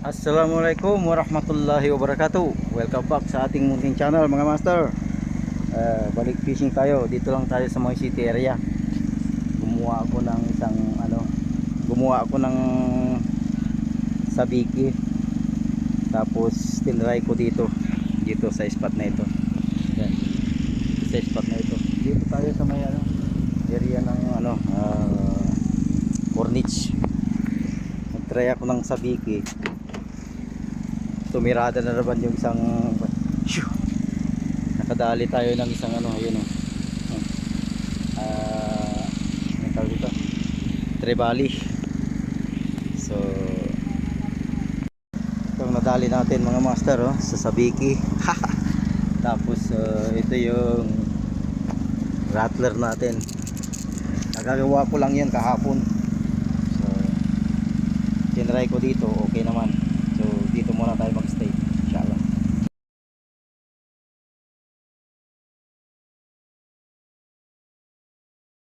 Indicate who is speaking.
Speaker 1: Assalamualaikum warahmatullahi wabarakatuh. Welcome back sa ating munting channel mga master. Eh, Balik fishing tayo. Dito lang tayo sa Moy City area. Gumawa ako ng isang ano Gumawa ako ng Sabiki. Tapos tinry ko dito. Dito sa spot na ito. Yan. Sa spot na ito. Dito tayo sa may ano Area ng ano ah, Corniche. Nag-try ako ng sabiki tumirada na naman yung isang nakadali tayo ng isang ano ayun o ah uh, tawag dito? Trevally so itong nadali natin mga master oh, sa Sabiki. Tapos ah, ito yung rattler natin. Nagagawa ko lang yan kahapon. So tinry ko dito okay naman